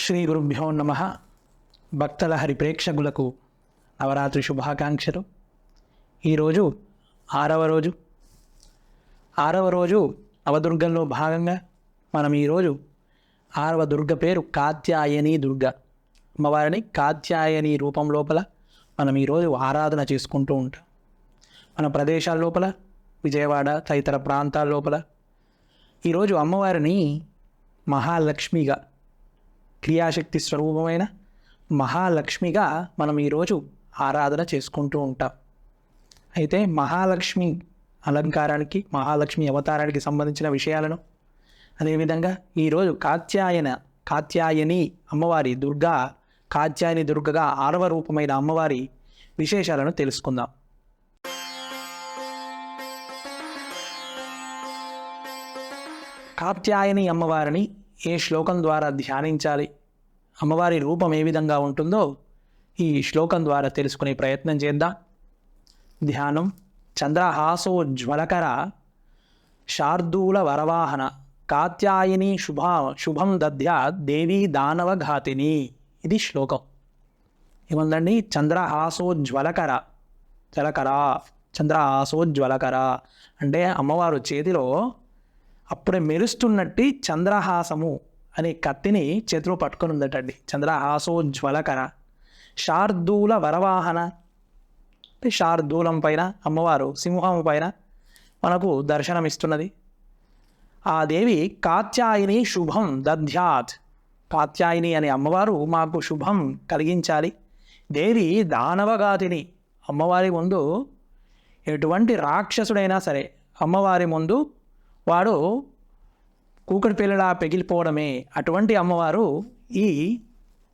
శ్రీ గురుభ్యో నమ. భక్తల హరి ప్రేక్షకులకు నవరాత్రి శుభాకాంక్షలు. ఈరోజు ఆరవ రోజు. ఆరవ రోజు నవదుర్గంలో భాగంగా మనం ఈరోజు ఆరవ దుర్గ పేరు కాత్యాయని దుర్గ. అమ్మవారిని కాత్యాయని రూపం లోపల మనం ఈరోజు ఆరాధన చేసుకుంటూ ఉంటాం. మన ప్రదేశాల లోపల విజయవాడ తదితర ప్రాంతాల లోపల ఈరోజు అమ్మవారిని మహాలక్ష్మిగా క్రియాశక్తి స్వరూపమైన మహాలక్ష్మిగా మనం ఈరోజు ఆరాధన చేసుకుంటూ ఉంటాం. అయితే మహాలక్ష్మి అలంకారానికి మహాలక్ష్మి అవతారానికి సంబంధించిన విషయాలను అదేవిధంగా ఈరోజు కాత్యాయన కాత్యాయని అమ్మవారి దుర్గా కాత్యాయని దుర్గగా ఆరవ రూపమైన అమ్మవారి విశేషాలను తెలుసుకుందాం. కాత్యాయని అమ్మవారిని ఏ శ్లోకం ద్వారా ధ్యానించాలి? అమ్మవారి రూపం ఏ విధంగా ఉంటుందో ఈ శ్లోకం ద్వారా తెలుసుకునే ప్రయత్నం చేద్దాం. ధ్యానం చంద్రహాసోజ్వలకర శార్దూల వరవాహన కాత్యాయని శుభ శుభం దద్యా దేవీ దానవఘాతిని ఇది శ్లోకం. ఏముందండి? చంద్రహాసోజ్వలకర జలకర చంద్రహాసోజ్వలకర అంటే అమ్మవారు చేతిలో అప్పుడే మెరుస్తున్నట్టు చంద్రహాసము అనే కత్తిని చేతిలో పట్టుకొని ఉందటండి. చంద్రహాసోజ్వలకర శార్దూల వరవాహన. అంటే శార్దూలం పైన అమ్మవారు సింహం పైన మనకు దర్శనమిస్తున్నది. ఆ దేవి కాత్యాయిని శుభం దధ్యాత్. కాత్యాయిని అనే అమ్మవారు మాకు శుభం కలిగించాలి. దేవి దానవగాతిని అమ్మవారి ముందు ఎటువంటి రాక్షసుడైనా సరే అమ్మవారి ముందు వాడు కూకటి పిల్లలా పెగిలిపోవడమే అటువంటి అమ్మవారు ఈ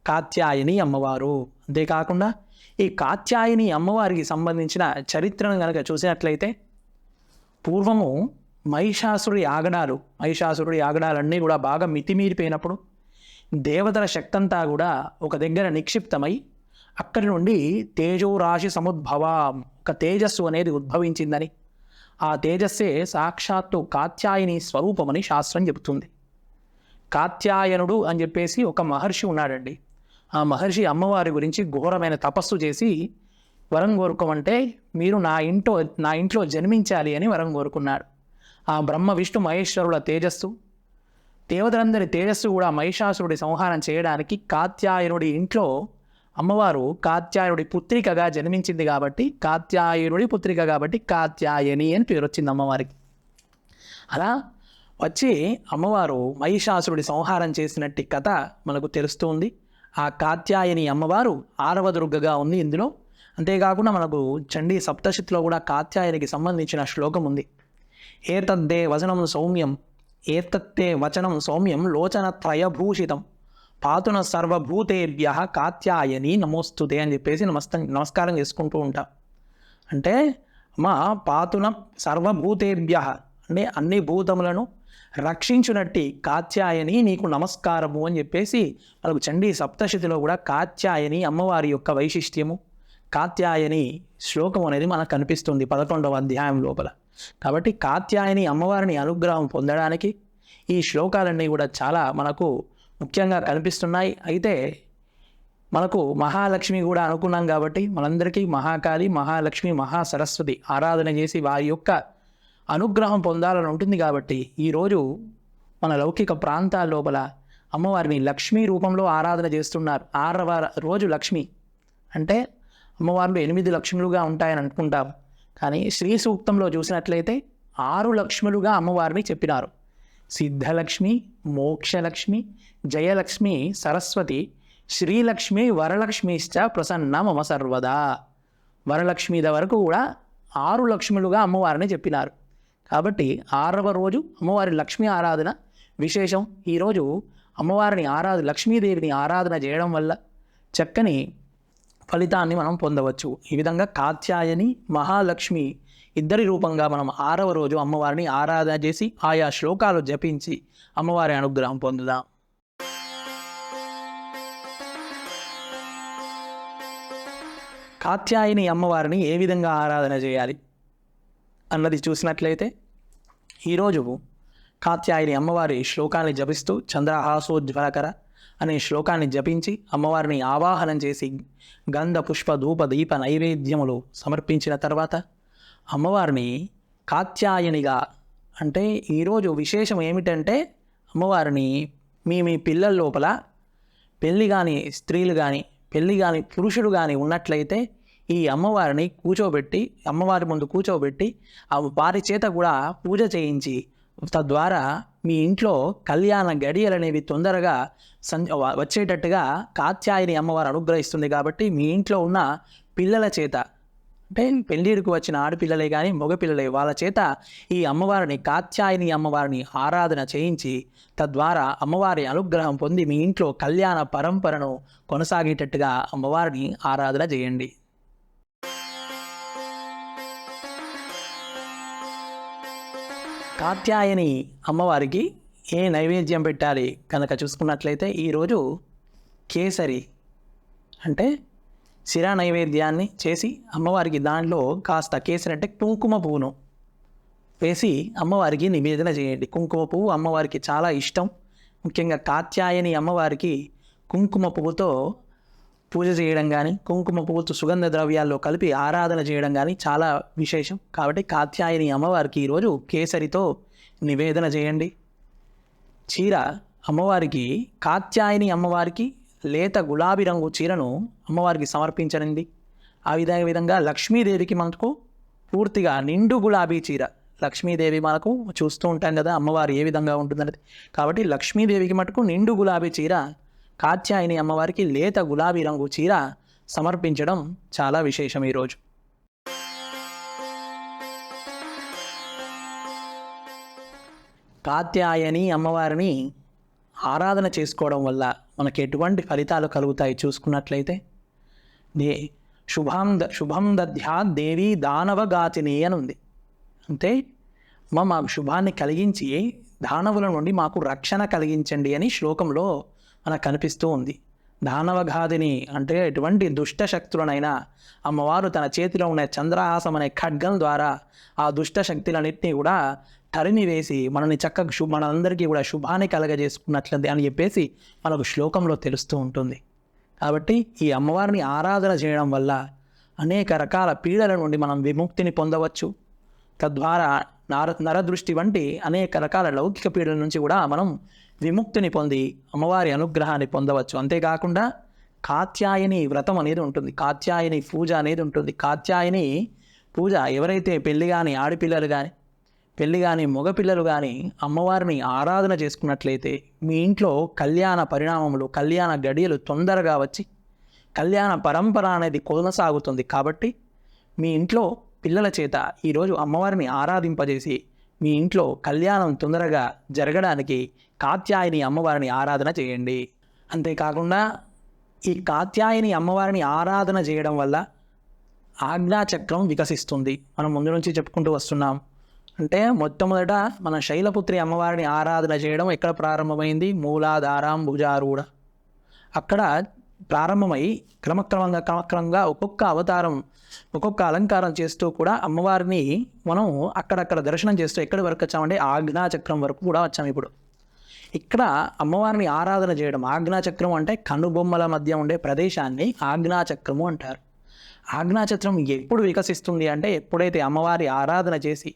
కాత్యాయని అమ్మవారు. అంతేకాకుండా ఈ కాత్యాయని అమ్మవారికి సంబంధించిన చరిత్రను కనుక చూసినట్లయితే పూర్వము మహిషాసురుడి ఆగడాలు మహిషాసురుడి ఆగడాలన్నీ కూడా బాగా మితిమీరిపోయినప్పుడు దేవతల శక్తంతా కూడా ఒక దగ్గర నిక్షిప్తమై అక్కడి నుండి తేజోరాశి సముద్భవ ఒక తేజస్సు అనేది ఉద్భవించిందని ఆ తేజస్సే సాక్షాత్తు కాత్యాయని స్వరూపమని శాస్త్రం చెబుతుంది. కాత్యాయనుడు అని చెప్పేసి ఒక మహర్షి ఉన్నాడండి. ఆ మహర్షి అమ్మవారి గురించి ఘోరమైన తపస్సు చేసి వరం కోరుకోమంటే మీరు నా ఇంట్లో నా ఇంట్లో జన్మించాలి అని వరం కోరుకున్నాడు. ఆ బ్రహ్మ విష్ణు మహేశ్వరుల తేజస్సు. దేవతలందరి తేజస్సు కూడా మహిషాసురుడి సంహారం చేయడానికి కాత్యాయనుడి ఇంట్లో అమ్మవారు కాత్యాయనుడి పుత్రికగా జన్మించింది కాబట్టి కాత్యాయనుడి పుత్రిక కాబట్టి కాత్యాయని అని పేరు వచ్చింది అమ్మవారికి. అలా వచ్చి అమ్మవారు మహిషాసురుడి సంహారం చేసినట్టు కథ మనకు తెలుస్తుంది ఆ కాత్యాయని అమ్మవారు ఆరవ దుర్గగా ఉంది ఇందులో. అంతేకాకుండా మనకు చండీ సప్తశతిలో కూడా కాత్యాయనికి సంబంధించిన శ్లోకం ఉంది. ఏతద్దే వచనం సౌమ్యం ఏతత్తే వచనం సౌమ్యం లోచన త్రయభూషితం. పాతున సర్వభూతేభ్య కాత్యాయని నమోస్తుతే అని చెప్పేసి నమస్త నమస్కారం చేసుకుంటూ ఉంటా. అంటే మా పాతున సర్వభూతేభ్య అంటే అన్ని భూతములను రక్షించునట్టి కాత్యాయని నీకు నమస్కారము అని చెప్పేసి మనకు చండీ సప్తశతిలో కూడా కాత్యాయని అమ్మవారి యొక్క వైశిష్ట్యము కాత్యాయని శ్లోకం అనేది మనకు కనిపిస్తుంది పదకొండవ అధ్యాయం లోపల. కాబట్టి కాత్యాయని అమ్మవారిని అనుగ్రహం పొందడానికి ఈ శ్లోకాలన్నీ కూడా చాలా మనకు ముఖ్యంగా కనిపిస్తున్నాయి అయితే మనకు మహాలక్ష్మి కూడా అనుకున్నాం కాబట్టి మనందరికీ మహాకాళి మహాలక్ష్మి మహా సరస్వతి ఆరాధన చేసి వారి యొక్క అనుగ్రహం పొందాలని ఉంటుంది కాబట్టి ఈరోజు మన లౌకిక ప్రాంతాల లోపల అమ్మవారిని లక్ష్మీ రూపంలో ఆరాధన చేస్తున్నారు. ఆరవ రోజు లక్ష్మి. అంటే అమ్మవారిలో ఎనిమిది లక్ష్ములుగా ఉంటాయని అనుకుంటాం. కానీ శ్రీ సూక్తంలో చూసినట్లయితే ఆరు లక్ష్ములుగా అమ్మవారిని చెప్పినారు. సిద్ధలక్ష్మి మోక్షలక్ష్మి జయలక్ష్మి సరస్వతి శ్రీలక్ష్మి వరలక్ష్మిశ్చ ప్రసన్న మమ సర్వదా. వరలక్ష్మిద వరకు కూడా ఆరు లక్ష్ములుగా అమ్మవారిని చెప్పినారు. కాబట్టి ఆరవ రోజు అమ్మవారి లక్ష్మీ ఆరాధన విశేషం. ఈరోజు అమ్మవారిని ఆరాధ లక్ష్మీదేవిని ఆరాధన చేయడం వల్ల చక్కని ఫలితాన్ని మనం పొందవచ్చు. ఈ విధంగా కాత్యాయని మహాలక్ష్మి ఇద్దరి రూపంగా మనం ఆరవ రోజు అమ్మవారిని ఆరాధన చేసి ఆయా శ్లోకాలు జపించి అమ్మవారి అనుగ్రహం పొందుదాం. కాత్యాయని అమ్మవారిని ఏ విధంగా ఆరాధన చేయాలి అన్నది చూసినట్లయితే ఈరోజు కాత్యాయని అమ్మవారి శ్లోకాన్ని జపిస్తూ చంద్రహాసోజ్వలకర అనే శ్లోకాన్ని జపించి అమ్మవారిని ఆవాహనం చేసి గంధ పుష్ప ధూప దీప నైవేద్యములు సమర్పించిన తర్వాత అమ్మవారిని కాత్యాయనిగా అంటే ఈరోజు విశేషం ఏమిటంటే అమ్మవారిని మీ మీ పిల్లల లోపల పెళ్ళి కానీ స్త్రీలు కానీ పెళ్ళి కానీ పురుషుడు కానీ ఉన్నట్లయితే ఈ అమ్మవారిని కూర్చోబెట్టి అమ్మవారి ముందు కూర్చోబెట్టి ఆ వారి చేత కూడా పూజ చేయించి తద్వారా మీ ఇంట్లో కళ్యాణ గడియలు అనేవి తొందరగా సం వచ్చేటట్టుగా కాత్యాయని అమ్మవారు అనుగ్రహిస్తుంది కాబట్టి మీ ఇంట్లో ఉన్న పిల్లల చేత అంటే పెళ్ళిడికి వచ్చిన ఆడపిల్లలే కానీ మగపిల్లలే వాళ్ళ చేత ఈ అమ్మవారిని కాత్యాయని అమ్మవారిని ఆరాధన చేయించి తద్వారా అమ్మవారి అనుగ్రహం పొంది మీ ఇంట్లో కళ్యాణ పరంపరను కొనసాగేటట్టుగా అమ్మవారిని ఆరాధన చేయండి. కాత్యాయని అమ్మవారికి ఏ నైవేద్యం పెట్టాలి? కనుక చూసుకున్నట్లయితే ఈరోజు కేసరి. అంటే శిరా నైవేద్యాన్ని చేసి అమ్మవారికి దానిలో కాస్త కేసరి అంటే కుంకుమ పువ్వును వేసి అమ్మవారికి నివేదన చేయండి. కుంకుమ పువ్వు అమ్మవారికి చాలా ఇష్టం. ముఖ్యంగా కాత్యాయని అమ్మవారికి కుంకుమ పువ్వుతో పూజ చేయడం కానీ కుంకుమ పువ్వుతో సుగంధ ద్రవ్యాల్లో కలిపి ఆరాధన చేయడం కానీ చాలా విశేషం. కాబట్టి కాత్యాయని అమ్మవారికి ఈరోజు కేసరితో నివేదన చేయండి. చీర అమ్మవారికి కాత్యాయని అమ్మవారికి లేత గులాబీ రంగు చీరను అమ్మవారికి సమర్పించనుంది ఆ విధ విధంగా లక్ష్మీదేవికి మనకు పూర్తిగా నిండు గులాబీ చీర లక్ష్మీదేవి మనకు చూస్తూ ఉంటాం కదా అమ్మవారు ఏ విధంగా ఉంటుందనేది కాబట్టి లక్ష్మీదేవికి మటుకు నిండు గులాబీ చీర కాత్యాయని అమ్మవారికి లేత గులాబీ రంగు చీర సమర్పించడం చాలా విశేషం ఈరోజు. కాత్యాయని అమ్మవారిని ఆరాధన చేసుకోవడం వల్ల మనకి ఎటువంటి ఫలితాలు కలుగుతాయి చూసుకున్నట్లయితే? దే శుభం ద శుభం దధ్యా దేవి దానవగాతిని అని ఉంది అంటే అమ్మ మాకు శుభాన్ని కలిగించి దానవుల నుండి మాకు రక్షణ కలిగించండి అని శ్లోకంలో మనకు కనిపిస్తూ ఉంది. దానవఘాతిని అంటే ఎటువంటి దుష్ట శక్తులనైనా అమ్మవారు తన చేతిలో ఉన్న చంద్రహాసం అనే ఖడ్గం ద్వారా ఆ దుష్ట శక్తులన్నింటినీ కూడా తరిమి వేసి మనని చక్కగా శుభ మనందరికీ కూడా శుభాన్ని కలగజేసుకున్నట్లది అని చెప్పేసి మనకు శ్లోకంలో తెలుస్తూ ఉంటుంది. కాబట్టి ఈ అమ్మవారిని ఆరాధన చేయడం వల్ల అనేక రకాల పీడల నుండి మనం విముక్తిని పొందవచ్చు. తద్వారా నర నరదృష్టి వంటి అనేక రకాల లౌకిక పీడల నుంచి కూడా మనం విముక్తిని పొంది అమ్మవారి అనుగ్రహాన్ని పొందవచ్చు. అంతేకాకుండా కాత్యాయని వ్రతం అనేది ఉంటుంది. కాత్యాయని పూజ అనేది ఉంటుంది. కాత్యాయని పూజ ఎవరైతే పెళ్ళి కానీ ఆడపిల్లలు కానీ పెళ్ళి కానీ మగపిల్లలు కానీ అమ్మవారిని ఆరాధన చేసుకున్నట్లయితే మీ ఇంట్లో కళ్యాణ పరిణామములు కళ్యాణ గడియలు తొందరగా వచ్చి కళ్యాణ పరంపర అనేది కొనసాగుతుంది. కాబట్టి మీ ఇంట్లో పిల్లల చేత ఈరోజు అమ్మవారిని ఆరాధింపజేసి మీ ఇంట్లో కళ్యాణం తొందరగా జరగడానికి కాత్యాయని అమ్మవారిని ఆరాధన చేయండి. అంతేకాకుండా ఈ కాత్యాయని అమ్మవారిని ఆరాధన చేయడం వల్ల ఆజ్ఞాచక్రం వికసిస్తుంది. మనం ముందు నుంచి చెప్పుకుంటూ వస్తున్నాం. అంటే మొట్టమొదట మన శైలపుత్రి అమ్మవారిని ఆరాధన చేయడం ఎక్కడ ప్రారంభమైంది? మూలాధారం భుజారూఢ. అక్కడ ప్రారంభమై క్రమక్రమంగా క్రమక్రమంగా ఒక్కొక్క అవతారం ఒక్కొక్క అలంకారం చేస్తూ కూడా అమ్మవారిని మనం అక్కడక్కడ దర్శనం చేస్తూ ఎక్కడి వరకు వచ్చామంటే ఆజ్ఞాచక్రం వరకు కూడా వచ్చాము ఇప్పుడు. ఇక్కడ అమ్మవారిని ఆరాధన చేయడం ఆజ్ఞాచక్రం అంటే కనుబొమ్మల మధ్య ఉండే ప్రదేశాన్ని ఆజ్ఞాచక్రము అంటారు. ఆజ్ఞాచక్రం ఎప్పుడు వికసిస్తుంది అంటే ఎప్పుడైతే అమ్మవారి ఆరాధన చేసి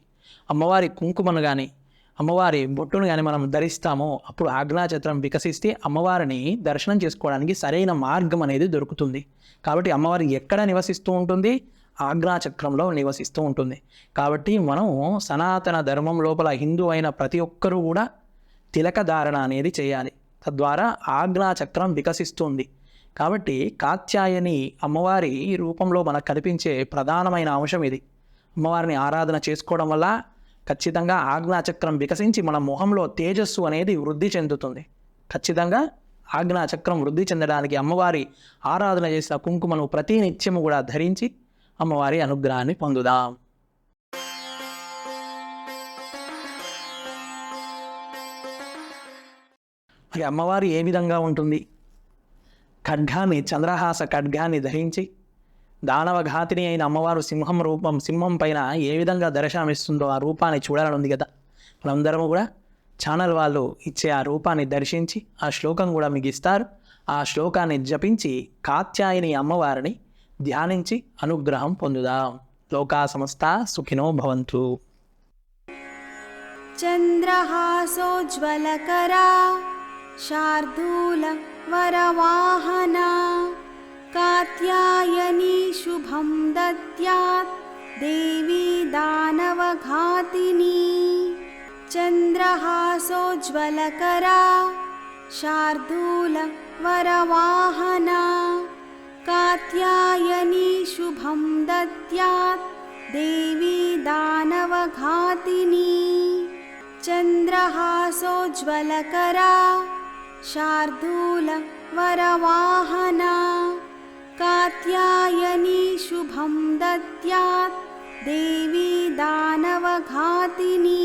అమ్మవారి కుంకుమను కానీ అమ్మవారి బొట్టును కానీ మనం ధరిస్తామో అప్పుడు ఆజ్ఞాచత్రం వికసిస్తే అమ్మవారిని దర్శనం చేసుకోవడానికి సరైన మార్గం అనేది దొరుకుతుంది. కాబట్టి అమ్మవారి ఎక్కడ నివసిస్తూ ఉంటుంది? ఆజ్ఞాచక్రంలో నివసిస్తూ ఉంటుంది. కాబట్టి మనం సనాతన ధర్మం లోపల హిందూ అయిన ప్రతి ఒక్కరూ కూడా తిలక ధారణ అనేది చేయాలి. తద్వారా ఆజ్ఞాచక్రం వికసిస్తుంది. కాబట్టి కాత్యాయని అమ్మవారి రూపంలో మనకు కనిపించే ప్రధానమైన అంశం ఇది. అమ్మవారిని ఆరాధన చేసుకోవడం వల్ల ఖచ్చితంగా ఆజ్ఞాచక్రం వికసించి మన మొహంలో తేజస్సు అనేది వృద్ధి చెందుతుంది. ఖచ్చితంగా ఆజ్ఞాచక్రం వృద్ధి చెందడానికి అమ్మవారి ఆరాధన చేసిన కుంకుమను ప్రతి నిత్యము కూడా ధరించి అమ్మవారి అనుగ్రహాన్ని పొందుదాం. మరి అమ్మవారు ఏ విధంగా ఉంటుంది? ఖడ్గాన్ని చంద్రహాస ఖడ్గాన్ని ధరించి దానవఘాతిని అయిన అమ్మవారు సింహం రూపం సింహం పైన ఏ విధంగా దర్శనమిస్తుందో ఆ రూపాన్ని చూడాలని ఉంది కదా. మనందరము కూడా ఛానల్ వాళ్ళు ఇచ్చే ఆ రూపాన్ని దర్శించి ఆ శ్లోకం కూడా మీకు ఇస్తారు ఆ శ్లోకాన్ని జపించి కాత్యాయని అమ్మవారిని ధ్యానించి అనుగ్రహం పొందుదాం. లోకా సమస్త సుఖినో భవంతు. చంద్రహాసోజ్వలకరా शार्दूलवरवाहना कात्यायनी शुभं दद्यात् देवी दानवघातिनी चन्द्रहासोज्ज्वलकरा शार्दूलवरवाहना कात्यायनी शुभं दद्यात् देवी दानवघातिनी चन्द्रहासोज्ज्वलकरा शार्दूलवरवाहना कात्यायनी शुभं दद्यात् देवी दानवघातिनी